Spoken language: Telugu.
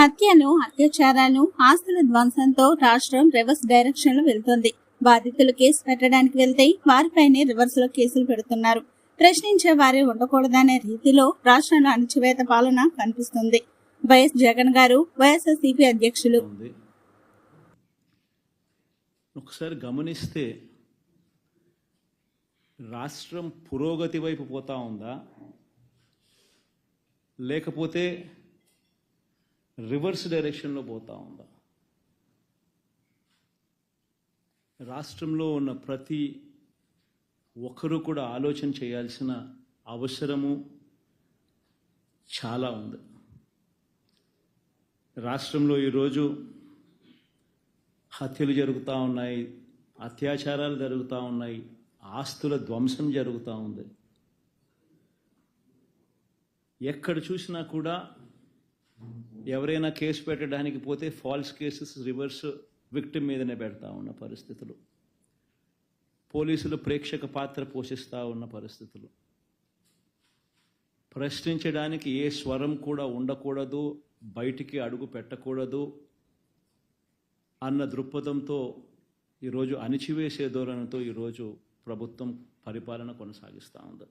హత్యలు అత్యాచారాలు ఆస్తుల ధ్వంసంతో రాష్ట్రం రివర్స్ డైరెక్షన్లో వెళ్తోంది. బాధితులు కేసు పెట్టడానికి వెళ్తే వారిపైనే రివర్స్లో కేసులు పెడుతున్నారు. ప్రశ్నించే వారే ఉండకూడదనే రీతిలో రాష్ట్రంలో అణచివేత పాలన కనిపిస్తుంది. వైఎస్ జగన్ గారు వైఎస్ఆర్సీపీ అధ్యక్షులు. ఉంది ఒకసారి గమనిస్తే రాష్ట్రం పురోగతి వైపు పోతా ఉందా? లేకపోతే రివర్స్ డైరెక్షన్లో పోతా ఉందా? రాష్ట్రంలో ఉన్న ప్రతి ఒక్కరూ కూడా ఆలోచన చేయాల్సిన అవసరము చాలా ఉంది. రాష్ట్రంలో ఈరోజు హత్యలు జరుగుతూ ఉన్నాయి అత్యాచారాలు జరుగుతూ ఉన్నాయి ఆస్తుల ధ్వంసం జరుగుతూ ఉంది. ఎక్కడ చూసినా కూడా ఎవరైనా కేసు పెట్టడానికి పోతే ఫాల్స్ కేసెస్ రివర్స్ విక్టిమ్ మీదనే పెడతా ఉన్న పరిస్థితులు. పోలీసులు ప్రేక్షక పాత్ర పోషిస్తూ ఉన్న పరిస్థితులు. ప్రశ్నించడానికి ఏ స్వరం కూడా ఉండకూడదు బయటికి అడుగు పెట్టకూడదు అన్న దృక్పథంతో ఈరోజు అణిచివేసే ధోరణితో ఈరోజు ప్రభుత్వం పరిపాలన కొనసాగిస్తూ ఉంది.